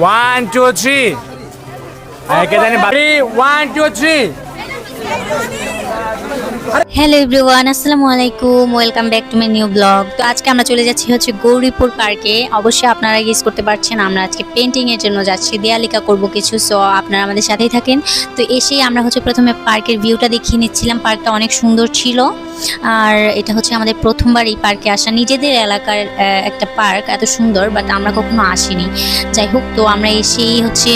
One two three কে জানি one two three hello everyone, আসসালামু আলাইকুম, welcome back to my new blog. তো আজকে আমরা চলে যাচ্ছি হচ্ছে গৌরীপুর পার্কে। অবশ্যই আপনারা গেস করতে পারছেন, আমরা আজকে পেন্টিংয়ের জন্য যাচ্ছি, দেয়ালিকা করব কিছু সো আপনারা আমাদের সাথেই থাকেন। তো এসেই আমরা হচ্ছে প্রথমে পার্কের ভিউটা দেখিয়ে নিচ্ছিলাম, পার্কটা অনেক সুন্দর ছিল। আর এটা হচ্ছে আমাদের প্রথমবার এই পার্কে আসা, নিজেদের এলাকার একটা পার্ক, এত সুন্দর বাট আমরা কখনো আসিনি। যাই হোক, তো আমরা এসেই হচ্ছে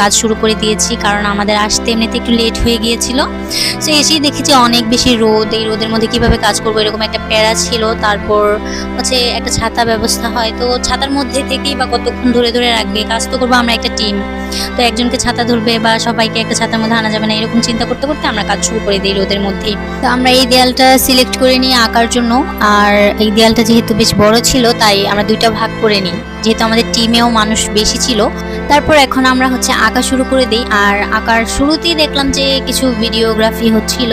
কাজ শুরু করে দিয়েছি, কারণ আমাদের আসতে এমনিতে একটু লেট হয়ে গিয়েছিল। তো এসেই দেখেছি অনেক বেশি রোদ এই রোদের মধ্যে কীভাবে কাজ করব, এরকম একটা প্যারা ছিল। তারপর হচ্ছে একটা ছাতা ব্যবস্থা হয়। তো ছাতার মধ্যে থেকেই বা কতক্ষণ ধরে ধরে রাখবে, কাজ তো করব আমরা একটা টিম তো একজনকে ছাতা ধরবে বা সবাইকে একটা ছাতার মধ্যে আনা যাবে না, এরকম চিন্তা করতে করতে আমরা কাজ শুরু করে দিই রোদের মধ্যেই। তো আমরা এই দেয়ালটা সিলেক্ট করে নিই আঁকার জন্য। আর এই দেয়ালটা যেহেতু বেশ বড় ছিল, তাই আমরা দুইটা ভাগ করে নিই। যেহেতু আমাদের টিমেও মানুষ বেশি ছিল। তারপর এখন আমরা হচ্ছে আঁকা শুরু করে দিই। আর আঁকার শুরুতেই দেখলাম যে কিছু ভিডিওগ্রাফি হচ্ছিল।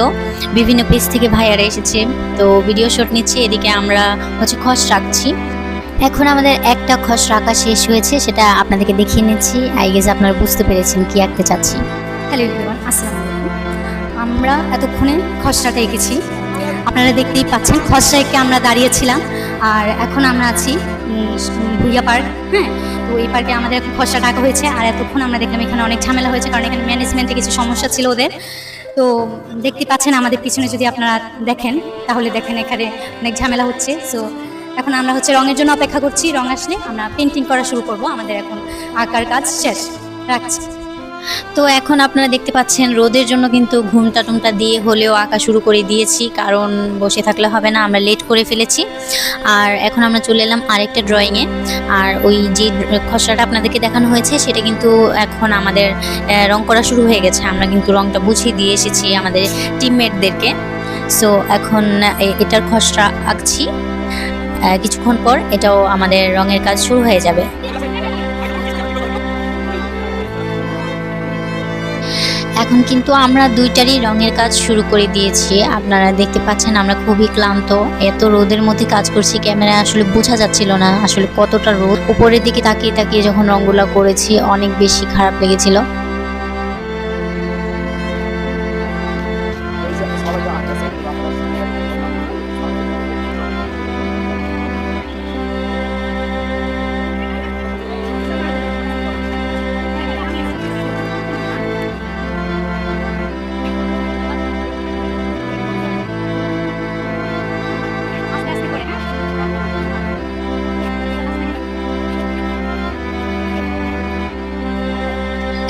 বিভিন্ন পেজ থেকে ভাইয়ারা এসেছে। তো ভিডিও শুট নিচ্ছি, এদিকে আমরা হচ্ছে খস রাখছি। এখন আমাদের একটা খস রাখা শেষ হয়েছে, সেটা আপনাদেরকে দেখিয়ে নিচ্ছি। আই গেস আপনারা বুঝতে পেরেছেন কি আঁকতে চাচ্ছি। হ্যালো এভরিওয়ান আসসালামু আমরা এতক্ষণে খসড়াটা এঁকেছি। আপনারা দেখতেই পাচ্ছেন খসড়া এঁকে আমরা দাঁড়িয়েছিলাম। আর এখন আমরা আছি ভুইয়া পার্ক হ্যাঁ? তো এই পার্কে আমাদের এখন খসড়া টাকা হয়েছে। আর এতক্ষণ আমরা দেখলাম এখানে অনেক ঝামেলা হয়েছে, কারণ এখানে ম্যানেজমেন্টে কিছু সমস্যা ছিল ওদের। তো দেখতে পাচ্ছেন আমাদের পিছনে যদি আপনারা দেখেন, তাহলে দেখেন এখানে অনেক ঝামেলা হচ্ছে। সো এখন আমরা হচ্ছে রঙের জন্য অপেক্ষা করছি। রং আসলে আমরা পেন্টিং করা শুরু করব। আমাদের এখন আঁকার কাজ শেষ। রাখছি। তো এখন আপনারা দেখতে পাচ্ছেন রোদের জন্য কিন্তু ঘুমটা টুমটা দিয়ে হলেও আঁকা শুরু করে দিয়েছি, কারণ বসে থাকলে হবে না, আমরা লেট করে ফেলেছি। আর এখন আমরা চলে এলাম আরেকটা ড্রয়িংয়ে আর ওই যে খসড়াটা আপনাদেরকে দেখানো হয়েছে, সেটা কিন্তু এখন আমাদের রং করা শুরু হয়ে গেছে। আমরা কিন্তু রংটা বুঝিয়ে দিয়ে এসেছি আমাদের টিমমেটদেরকে সো এখন এটার খসড়া আঁকছি। কিছুক্ষণ পর এটাও আমাদের রঙের কাজ শুরু হয়ে যাবে। এখন কিন্তু আমরা দুইটারই রঙের কাজ শুরু করে দিয়েছি। আপনারা দেখতে পাচ্ছেন আমরা খুবই ক্লান্ত। এত রোদের মধ্যে কাজ করছি ক্যামেরা আসলে বোঝা যাচ্ছিল না আসলে কতটা রোদ। উপরের দিকে তাকিয়ে তাকিয়ে যখন রঙগুলো করেছি, অনেক বেশি খারাপ লেগেছিল।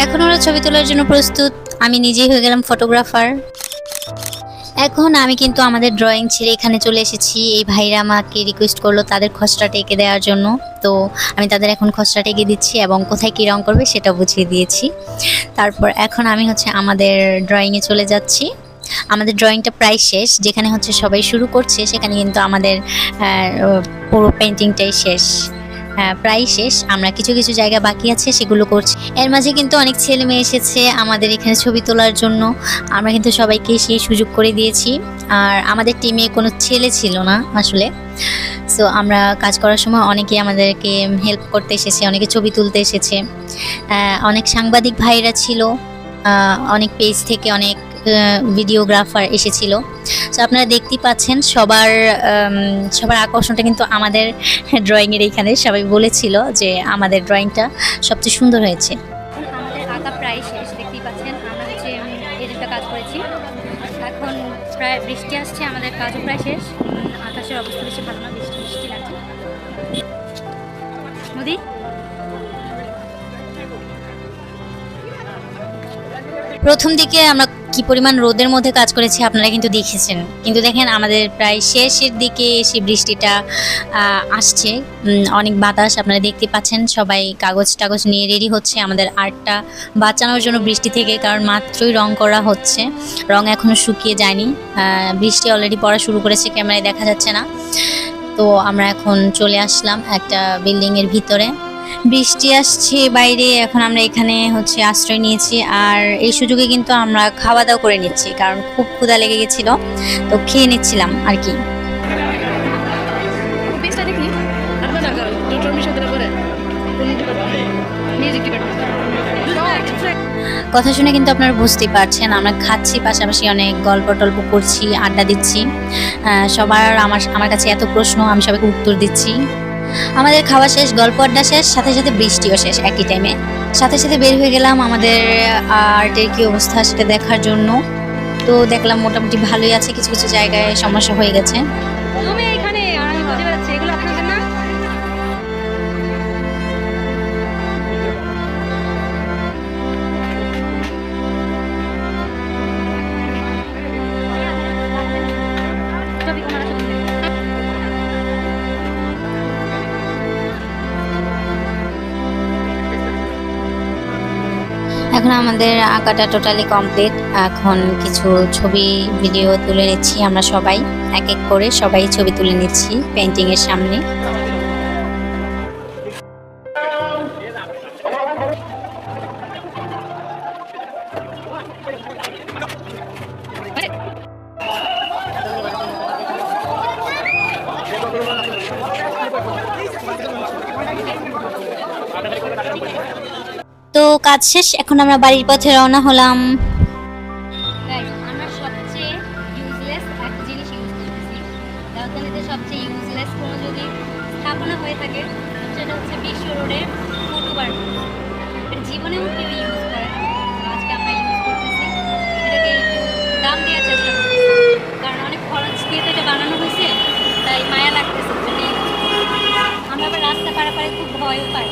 এখন ওরা ছবি তোলার জন্য প্রস্তুত। আমি নিজেই হয়ে গেলাম ফটোগ্রাফার এখন আমি কিন্তু আমাদের ড্রয়িং ছেড়ে এখানে চলে এসেছি। এই ভাইরা আমাকে রিকোয়েস্ট করল তাদের খসড়াটা এঁকে দেওয়ার জন্য। তো আমি তাদের এখন খসড়াটা এঁকে দিচ্ছি এবং কোথায় কী রং করবে সেটা বুঝিয়ে দিয়েছি। তারপর এখন আমি হচ্ছে আমাদের ড্রয়িংয়ে চলে যাচ্ছি। আমাদের ড্রয়িংটা প্রায় শেষ। যেখানে হচ্ছে সবাই শুরু করছে, সেখানে কিন্তু আমাদের পুরো পেন্টিংটাই শেষ। প্রায় শেষ। আমরা কিছু কিছু জায়গা বাকি আছে, সেগুলো করছি। এর মাঝে কিন্তু অনেক ছেলে মেয়ে এসেছে আমাদের এখানে ছবি তোলার জন্য। আমরা কিন্তু সবাইকে সেই সুযোগ করে দিয়েছি। আর আমাদের টিমে কোনো ছেলে ছিল না আসলে। সো আমরা কাজ করার সময় অনেকে আমাদেরকে হেল্প করতে এসেছে, অনেকে ছবি তুলতে এসেছে। অনেক সাংবাদিক ভাইরা ছিল। অনেক পেজ থেকে অনেক ভিডিওগ্রাফার এসেছিল। সো আপনারা দেখতেই পাচ্ছেন, সবার সবার আকর্ষণটা কিন্তু আমাদের ড্রয়িংয়ের এইখানে। সবাই বলেছিল যে আমাদের ড্রয়িংটা সবচেয়ে সুন্দর হয়েছে। আমাদের আঁকা প্রায় শেষ, দেখতেই পাচ্ছেন। আমরা হচ্ছে এডিটটা কাজ করেছি। এখন প্রায় বৃষ্টি আসছে, আমাদের কাজও প্রায় শেষ। আকাশের অবস্থা বেশি ভালো না, বৃষ্টি বৃষ্টি লাগছে। নদী প্রথম দিকে আমরা কি পরিমাণ রোদের মধ্যে কাজ করেছি আপনারা কিন্তু দেখেছেন। কিন্তু দেখেন আমাদের প্রায় শেষের দিকে এসে বৃষ্টিটা আসছে। অনেক বাতাস আপনারা দেখতে পাচ্ছেন, সবাই কাগজ টাগজ নিয়ে রেডি হচ্ছে আমাদের আর্টটা বাঁচানোর জন্য বৃষ্টি থেকে, কারণ মাত্রই রং করা হচ্ছে। রং এখনও শুকিয়ে যায়নি। বৃষ্টি অলরেডি পড়া শুরু করেছে, ক্যামেরায় দেখা যাচ্ছে না। তো আমরা এখন চলে আসলাম একটা বিল্ডিংয়ের ভিতরে। বৃষ্টি আসছে বাইরে এখন আমরা এখানে হচ্ছে আশ্রয় নিয়েছি আর এই সুযোগে কিন্তু আমরা খাওয়া দাওয়া করে নিচ্ছি কারণ খুব ক্ষুধা লেগে গেছিল তো খেয়ে নিচ্ছিলাম আর কি। কথা শুনে কিন্তু আপনারা বুঝতেই পারছেন আমরা খাচ্ছি পাশাপাশি অনেক গল্প টল্প করছি আড্ডা দিচ্ছি। আহ, সবার আমার আমার কাছে এত প্রশ্ন আমি সবাইকে উত্তর দিচ্ছি। আমাদের খাওয়া শেষ গল্প আড্ডা শেষ, সাথে সাথে বৃষ্টিও শেষ একই টাইমে সাথে সাথে বের হয়ে গেলাম আমাদের আর্টের কি অবস্থা সেটা দেখার জন্য। তো দেখলাম মোটামুটি ভালোই আছে, কিছু কিছু জায়গায় সমস্যা হয়ে গেছে। এখন আমাদের আঁকাটা টোটালি কমপ্লিট এখন কিছু ছবি ভিডিও তুলে নিচ্ছি আমরা সবাই, এক এক করে সবাই ছবি তুলে নিচ্ছি পেন্টিং এর সামনে। তো কাজ শেষ, এখন আমরা বাড়ির পথে রওনা হলাম। আমরা সবচেয়ে ইউজলেস সবচেয়ে ইউজলেস কোনো যদি স্থাপনা হয়ে থাকে, সেটা হচ্ছে বিশ্ব রোডের জীবনেও ইউজ আমরা দাম কারণ অনেক খরচ দিয়ে তো এটা বানানো হয়েছে, তাই মায়া লাগতেছে। আমরা আবার রাস্তা পারাপারে খুব ভয়ও পাই